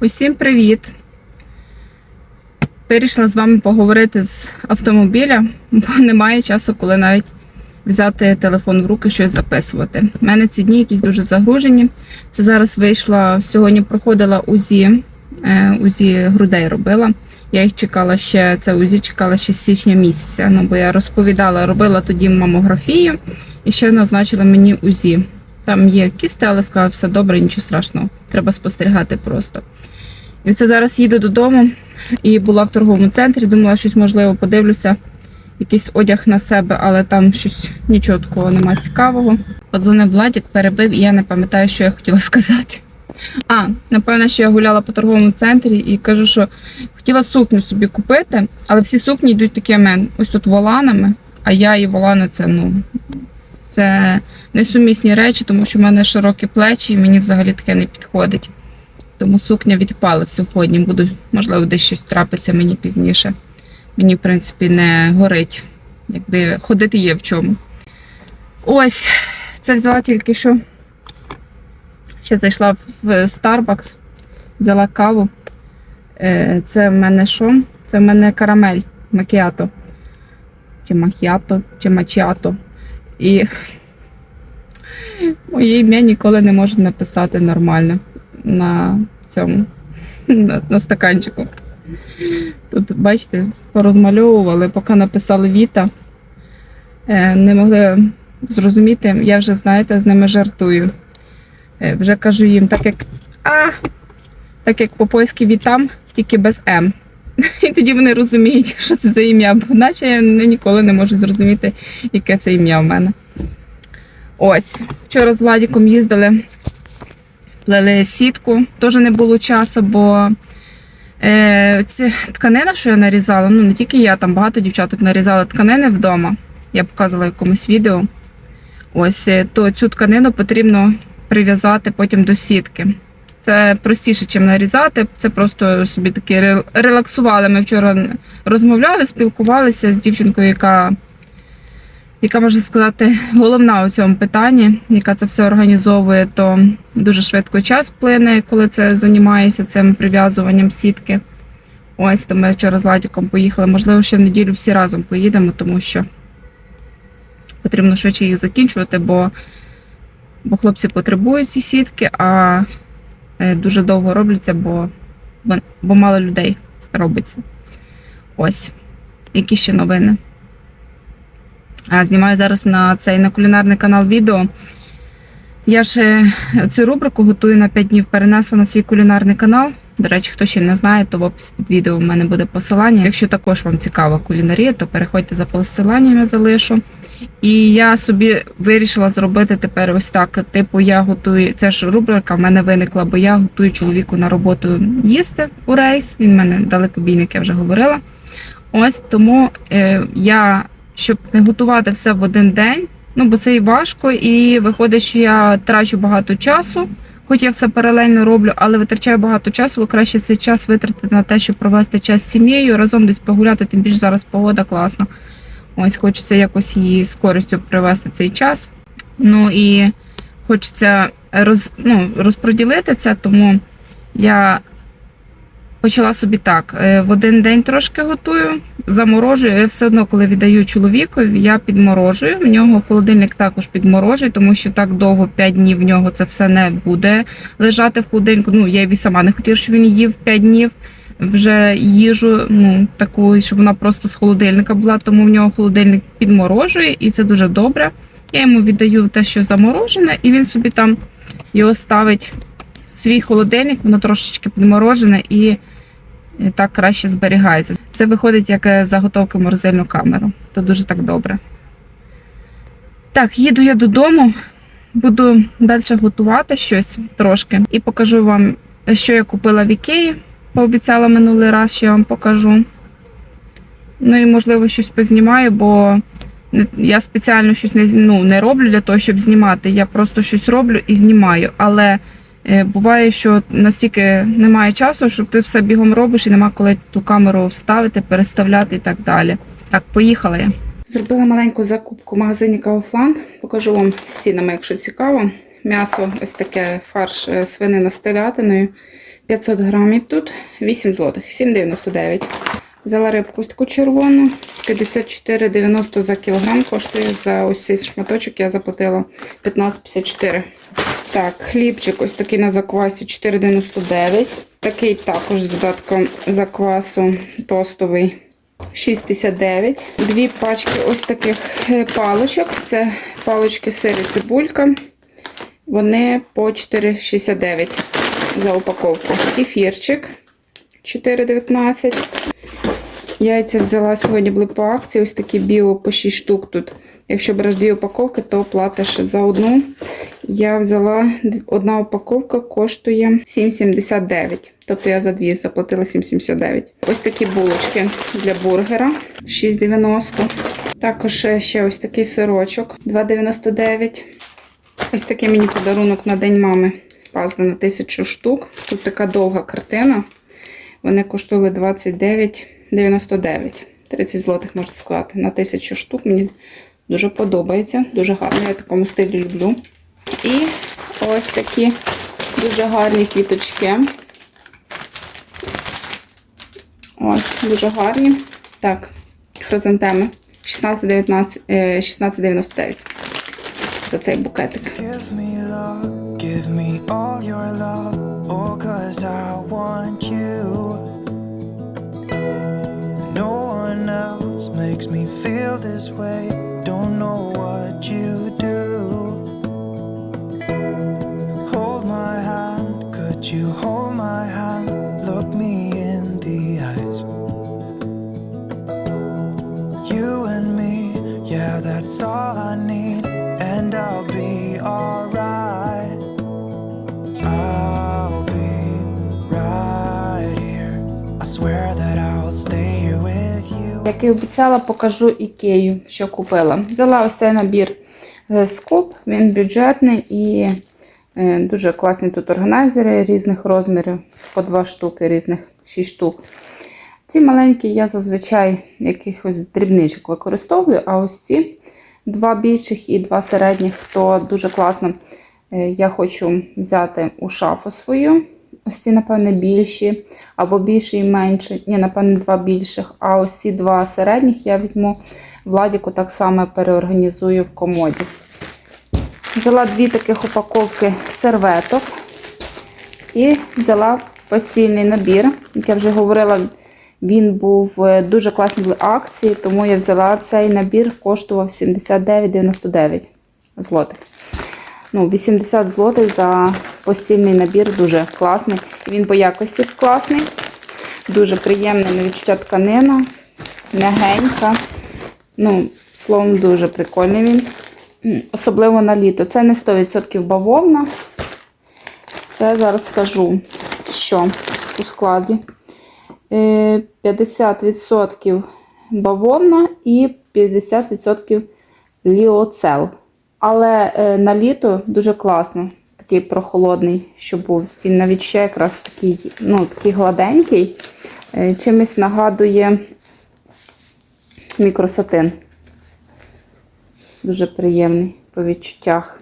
Усім привіт! Вирішила з вами поговорити з автомобіля, бо немає часу, коли навіть взяти телефон в руки, щось записувати. У мене ці дні якісь дуже загружені. Це зараз вийшла, сьогодні проходила УЗІ, е, УЗІ грудей робила. Я їх чекала ще, це УЗІ чекала ще з січня місяця. Ну, бо я розповідала, робила тоді мамографію і ще назначили мені УЗІ. Там є кісти, але сказали, все добре, нічого страшного. Треба спостерігати просто. І це зараз їду додому і була в торговому центрі. Думала, щось можливо подивлюся, якийсь одяг на себе, але там щось нічого такого немає цікавого. Подзвонив Владік, перебив, і я не пам'ятаю, що я хотіла сказати. А, напевно, що я гуляла по торговому центрі і кажу, що хотіла сукню собі купити, але всі сукні йдуть такими ось тут воланами, а я і волани це ну. Це несумісні речі, тому що в мене широкі плечі і мені взагалі таке не підходить. Тому сукня відпала сьогодні. Буду, можливо, десь щось трапиться мені пізніше. Мені, в принципі, не горить. Якби ходити є в чому. Ось, це взяла тільки що. Ще зайшла в Starbucks, взяла каву. Е, Це в мене що? Це в мене карамель макіато. Чи махіато, чи мачіато. І моє ім'я ніколи не можу написати нормально на цьому на, на стаканчику. Тут, бачите, порозмальовували, поки написали Віта. Е, Не могли зрозуміти, я вже, знаєте, з ними жартую. Е, Вже кажу їм, так як а, так як по-польськи вітам, тільки без М. І тоді вони розуміють, що це за ім'я, бо наче я ніколи не можу зрозуміти, яке це ім'я в мене. Ось, вчора з Владіком їздили, плели сітку. Теж не було часу, бо е, ці тканина, що я нарізала, ну не тільки я, там багато дівчаток нарізали тканини вдома. Я показувала якомусь відео. Ось, е, то цю тканину потрібно прив'язати потім до сітки. Це простіше, ніж нарізати. Це просто собі такі релаксували. Ми вчора розмовляли, спілкувалися з дівчинкою, яка, яка можна сказати, головна у цьому питанні, яка це все організовує, то дуже швидко час плине, коли це займаєшся цим прив'язуванням сітки. Ось то ми вчора з Ладіком поїхали. Можливо, ще в неділю всі разом поїдемо, тому що потрібно швидше їх закінчувати, бо, бо хлопці потребують ці сітки, а дуже довго робляться, бо, бо, мало людей робиться. Ось. Які ще новини? Знімаю зараз на цей на кулінарний канал відео. Я ще цю рубрику готую на 5 днів, перенесла на свій кулінарний канал. До речі, хто ще не знає, то в описі під відео в мене буде посилання. Якщо також вам цікава кулінарія, то переходьте за посиланням, я залишу. І я собі вирішила зробити тепер ось так. Типу, я готую. Це ж рубрика в мене виникла, бо я готую чоловіку на роботу їсти у рейс. Він в мене далекобійник, я вже говорила. Ось тому е, я, щоб не готувати все в один день, ну бо це і важко, і виходить, що я трачу багато часу. Хоч я все паралельно роблю, але витрачаю багато часу, краще цей час витратити на те, щоб провести час з сім'єю, разом десь погуляти, тим більше зараз погода класна. Ось хочеться якось її з користю провести цей час. Ну і хочеться роз, ну, розподілити це, тому я почала собі так. е, В один день трошки готую, заморожую. Я все одно, коли віддаю чоловікові, я підморожую. В нього холодильник також підморожує, тому що так довго 5 днів в нього це все не буде лежати в холодильнику. Ну, я і сама не хотіла, щоб він їв 5 днів вже їжу, ну таку, щоб вона просто з холодильника була, тому в нього холодильник підморожує, і це дуже добре. Я йому віддаю те, що заморожене, і він собі там його ставить в свій холодильник, воно трошечки підморожене і е, так краще зберігається. Це виходить як е, заготовка в морозильну камеру. То дуже так добре. Так, їду я додому, буду далі готувати щось трошки і покажу вам, що я купила в Ікеї пообіцяла минулий раз, що я вам покажу. Ну і, можливо, щось познімаю, бо я спеціально щось не, ну, не роблю для того, щоб знімати. Я просто щось роблю і знімаю. Але буває, що настільки немає часу, щоб ти все бігом робиш і нема коли ту камеру вставити, переставляти і так далі. Так, поїхала я. Зробила маленьку закупку в магазині Kaufland. Покажу вам з цінами, якщо цікаво. М'ясо ось таке фарш е, свинина з телятиною. 500 грамів тут, 8 злотих, 7,99. Взяла рибку таку червону, 54,90 за кілограм коштує за ось цей шматочок, я заплатила 15,54. Так, хлібчик ось такий на заквасі 4,99. Такий також з додатком заквасу тостовий 6,59. Дві пачки ось таких е, паличок. Це палички сирі цибулька. Вони по 4,69 за упаковку. Кефірчик 4,19. Яйця взяла сьогодні були по акції. Ось такі біо по 6 штук тут. Якщо береш дві упаковки, то платиш за одну. Я взяла одна упаковка коштує 7,79. Тобто я за дві заплатила 7,79. Ось такі булочки для бургера 6,90. Також ще ось такий сирочок 2,99. Ось такий мені подарунок на День мами. Пазли на 1000 штук. Тут така довга картина. Вони коштували 29,99. 30 злотих, можна сказати, на 1000 штук. Мені дуже подобається. Дуже гарно. Я в такому стилі люблю. І ось такі дуже гарні квіточки. Ось, дуже гарні. Так, хризантеми. 16,19, е, 16,99 за цей букетик. Give me all your love, oh, cause I want you. Feel this way, don't know what Як і обіцяла, покажу ікею, що купила. Взяла ось цей набір е, скуп, він бюджетний і е, дуже класні тут органайзери різних розмірів, по два штуки, різних 6 штук. Ці маленькі я зазвичай якихось дрібничок використовую, а ось ці два більших і два середніх, то дуже класно. Е, Я хочу взяти у шафу свою. Ось ці, напевне, більші, або більші і менші. Ні, напевне, два більших. А ось ці два середніх я візьму Владіку так само переорганізую в комоді. Взяла дві таких упаковки серветок і взяла постільний набір. Як я вже говорила, він був е, дуже класні були акції, тому я взяла цей набір, коштував 79,99 злотих. Ну, 80 злотих за постільний набір дуже класний. Він по якості класний. Дуже приємна на відчуття тканина, м'ягенька. Ну, словом, дуже прикольний він. Особливо на літо. Це не 100% бавовна. Це зараз скажу, що у складі. Е, 50% бавовна і 50% ліоцел. Але е, на літо дуже класно, такий прохолодний, що був. Він навіть ще якраз такий, ну, такий гладенький, е, чимось нагадує мікросатин. Дуже приємний по відчуттях.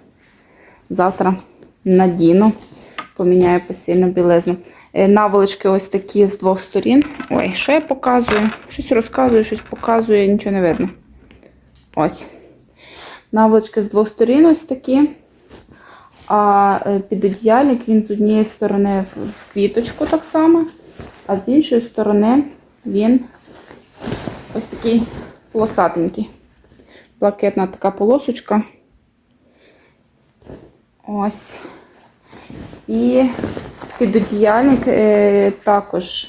Завтра надіну, поміняю постійно білизну. Е, Наволочки ось такі з двох сторін. Ой, що я показую? Щось розказую, щось показую, нічого не видно. Ось. Наволочки з двох сторін ось такі. А е, підодіяльник він з однієї сторони в квіточку так само, а з іншої сторони він ось такий полосатенький. Блакитна така полосочка. Ось. І підодіяльник е, також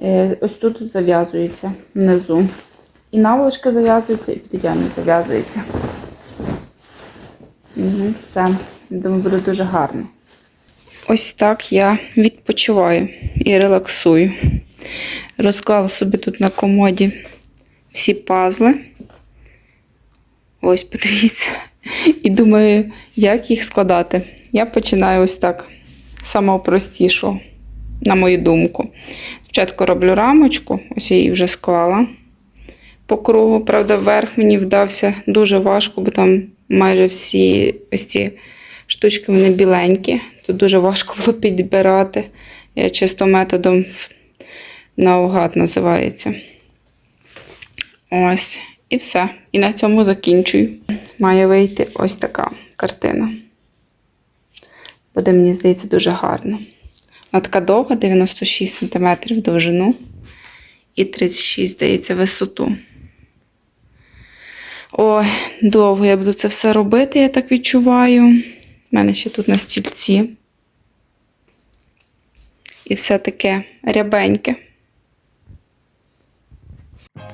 е, ось тут зав'язується внизу. І наволочка зав'язується, і підодіяльник зав'язується. Угу, все. Думаю, буде дуже гарно. Ось так я відпочиваю і релаксую. Розклала собі тут на комоді всі пазли. Ось, подивіться. І думаю, як їх складати. Я починаю ось так, самого простішого, на мою думку. Спочатку роблю рамочку, ось я її вже склала по кругу. Правда, вверх мені вдався дуже важко, бо там майже всі ось ці штучки вони біленькі. Тут дуже важко було підбирати. Я чисто методом наугад називається. Ось, і все. І на цьому закінчую. Має вийти ось така картина. Буде, мені здається, дуже гарно. Вона така довга, 96 см довжину і 36, здається, висоту. Ой, довго я буду це все робити, я так відчуваю. У мене ще тут на стільці. І все таке рябеньке.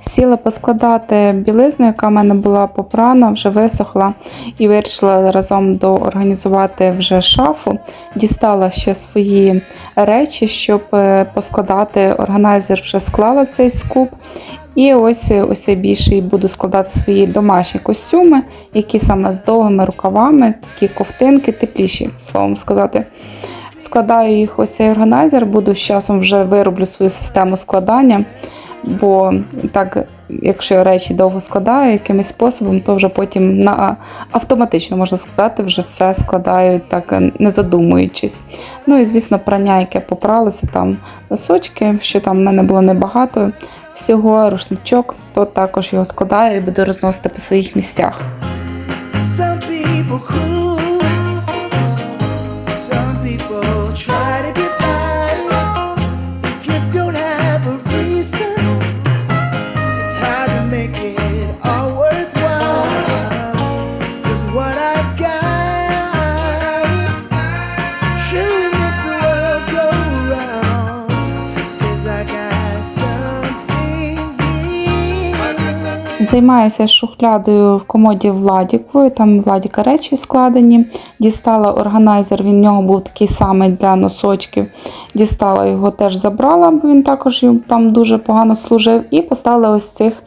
Сіла поскладати білизну, яка в мене була попрана, вже висохла, і вирішила разом доорганізувати вже шафу. Дістала ще свої речі, щоб е, поскладати. Органайзер вже склала цей скуп. І ось ось цей більший буду складати свої домашні костюми, які саме з довгими рукавами, такі ковтинки, тепліші, словом сказати. Складаю їх ось цей органайзер, буду з часом вже вироблю свою систему складання. Бо так, якщо речі довго складаю якимось способом, то вже потім на автоматично можна сказати, вже все складаю так не задумуючись. Ну і звісно, прання, яке попралося, там носочки, що там в мене було небагато всього, рушничок, то також його складаю і буду розносити по своїх місцях. Займаюся шухлядою в комоді Владіковою, там Владіка речі складені. Дістала органайзер, він в нього був такий самий для носочків. Дістала його теж забрала, бо він також там дуже погано служив. І поставила ось цих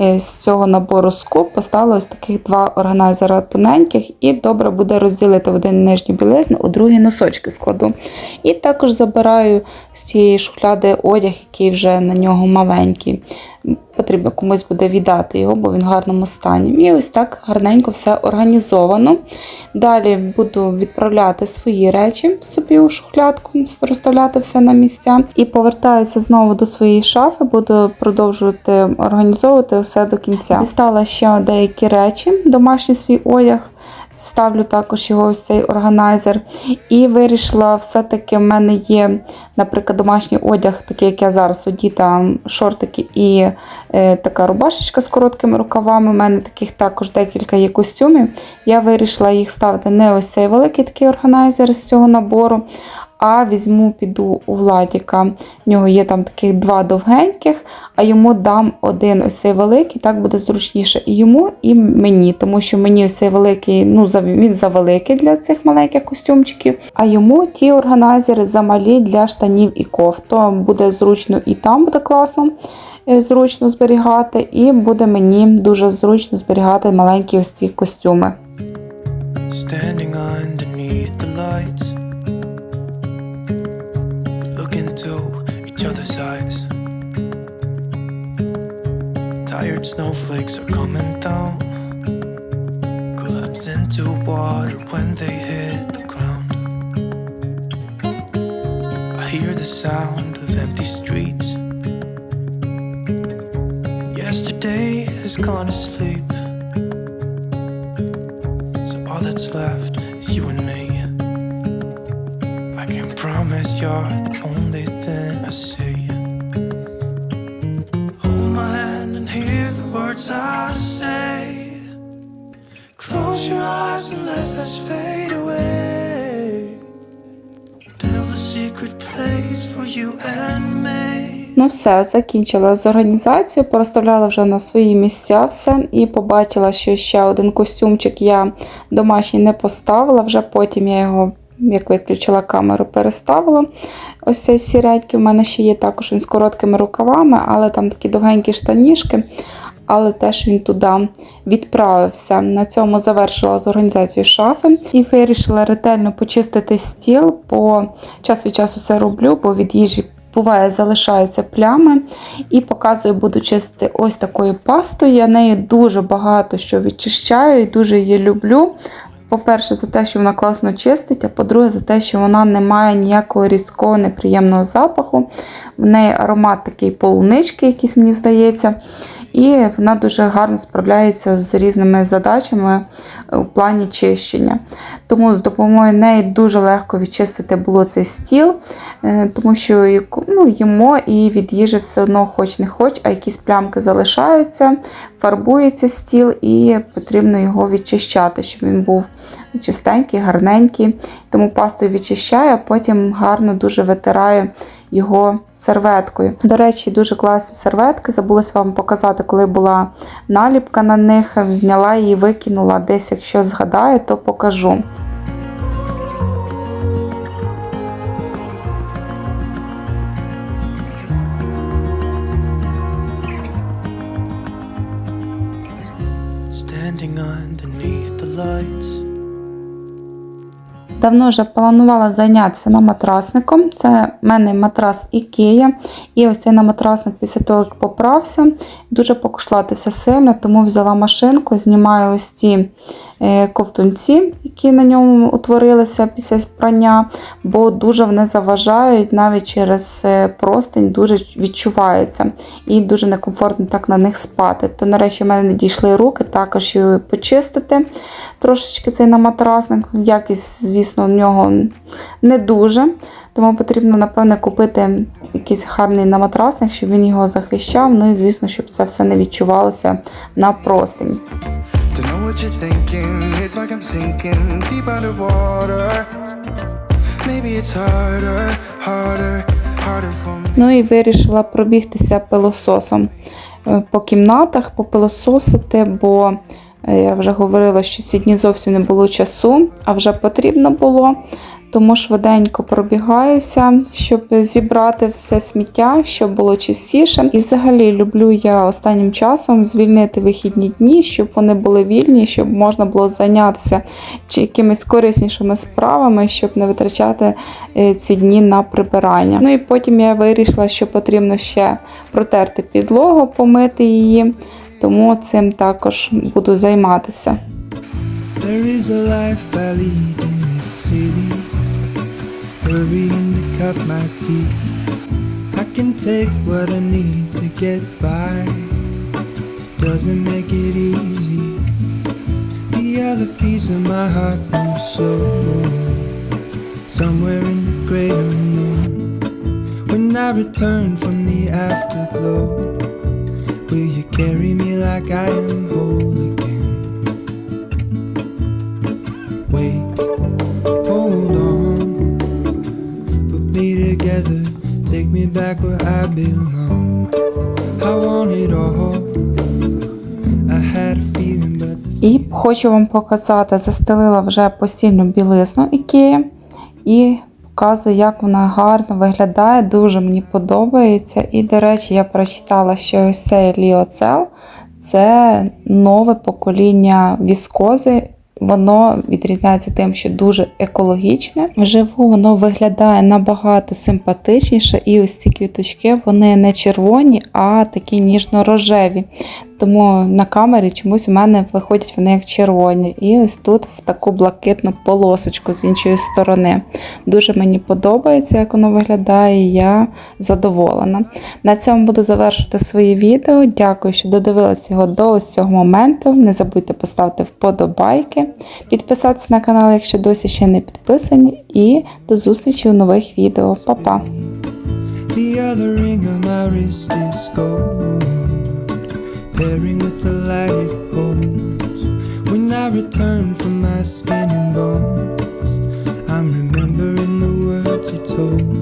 е, з цього набору скуп, поставила ось таких два органайзера тоненьких, і добре буде розділити в один нижню білизну, у другий носочки складу. І також забираю з цієї шухляди одяг, який вже на нього маленький потрібно комусь буде віддати його, бо він в гарному стані. І ось так гарненько все організовано. Далі буду відправляти свої речі собі у шухлядку, розставляти все на місця. І повертаюся знову до своєї шафи, буду продовжувати організовувати все до кінця. Дістала ще деякі речі, домашній свій одяг. Ставлю також його ось цей органайзер. І вирішила, все-таки в мене є, наприклад, домашній одяг, такий, як я зараз одіта, шортики і е, така рубашечка з короткими рукавами. У мене таких також декілька є костюмів. Я вирішила їх ставити не ось цей великий такий органайзер з цього набору. А візьму, піду у Владіка. В нього є там таких два довгеньких, а йому дам один ось цей великий, так буде зручніше і йому, і мені. Тому що мені ось цей великий, ну він завеликий для цих маленьких костюмчиків. А йому ті органайзери замалі для штанів і кофт. То буде зручно і там буде класно. е, Зручно зберігати, і буде мені дуже зручно зберігати маленькі ось ці костюми. Standing underneath the lights, Tired snowflakes are coming down, collapse into water when they hit the ground. I hear the sound of empty streets. Yesterday has gone to sleep. So all that's left is you and me. I can promise you're the only thing I see. Close your eyes and let us fade away. Build a secret place for you and me. Ну все, закінчила з організацією, порозставляла вже на свої місця все і побачила, що ще один костюмчик я домашній не поставила. Вже потім я його, як виключила камеру, переставила. Ось цей сіренький у мене ще є також він з короткими рукавами, але там такі довгенькі штанішки. Але теж він туди відправився. На цьому завершила з організацією шафи і вирішила ретельно почистити стіл, бо час від часу це роблю, бо від їжі буває залишаються плями. І показую, буду чистити ось такою пастою. Я нею дуже багато що відчищаю і дуже її люблю. По-перше, за те, що вона класно чистить, а по-друге, за те, що вона не має ніякого різкого неприємного запаху. В неї аромат такий полунички, якийсь мені здається. І вона дуже гарно справляється з різними задачами в плані чищення. Тому з допомогою неї дуже легко відчистити було цей стіл, е, тому що ну, їмо і від їжі все одно хоч не хоч, а якісь плямки залишаються, фарбується стіл і потрібно його відчищати, щоб він був чистенький, гарненький. Тому пастою відчищаю, а потім гарно дуже витираю його серветкою. До речі, дуже класні серветки. Забулася вам показати, коли була наліпка на них. Зняла її, викинула десь, якщо згадаю, то покажу. Давно вже планувала зайнятися наматрасником. Це в мене матрас Ікея. І ось цей наматрасник після того, як поправся, дуже покошлатився сильно, тому взяла машинку, знімаю ось ці ковтунці, які на ньому утворилися після прання, бо дуже вони заважають, навіть через е, простень дуже відчувається. І дуже некомфортно так на них спати. То нарешті в мене не дійшли руки, також його почистити трошечки цей наматрасник. Якість, звісно, в нього не дуже. Тому потрібно, напевне, купити якийсь гарний наматрасник, щоб він його захищав. Ну і, звісно, щоб це все не відчувалося на простині. What you're thinking. It's like I'm sinking deep underwater. Maybe it's harder, harder, harder for me. Ну і вирішила пробігтися пилососом е, по кімнатах, попилососити, бо е, я вже говорила, що ці дні зовсім не було часу, а вже потрібно було. Тому швиденько пробігаюся, щоб зібрати все сміття, щоб було чистіше. І взагалі люблю я останнім часом звільнити вихідні дні, щоб вони були вільні, щоб можна було зайнятися чи якимись кориснішими справами, щоб не витрачати е, ці дні на прибирання. Ну і потім я вирішила, що потрібно ще протерти підлогу, помити її, тому цим також буду займатися. There is a life I lead in this city. Hurrying to cut my teeth. I can take what I need to get by. Doesn't make it easy. The other piece of my heart moves slow. Somewhere in the great unknown. When I return from the afterglow, will you carry me like I am whole again? Wait, take me back where I belong. I want it all. І хочу вам показати, застелила вже постільну білизну Ікея і показую, як вона гарно виглядає. Дуже мені подобається. І, до речі, я прочитала, що ось цей ліоцел це нове покоління віскози. Воно відрізняється тим, що дуже екологічне. Вживу воно виглядає набагато симпатичніше, і ось ці квіточки вони не червоні, а такі ніжно-рожеві. Тому на камері чомусь у мене виходять вони як червоні. І ось тут в таку блакитну полосочку з іншої сторони. Дуже мені подобається, як воно виглядає, і я задоволена. На цьому буду завершувати своє відео. Дякую, що додивилися його до ось цього моменту. Не забудьте поставити вподобайки, підписатися на канал, якщо досі ще не підписані. І до зустрічі у нових відео. Па-па! the other ring on my wrist is gold. Pairing with the light it holds. When I return from my spinning bones, I'm remembering the words you told.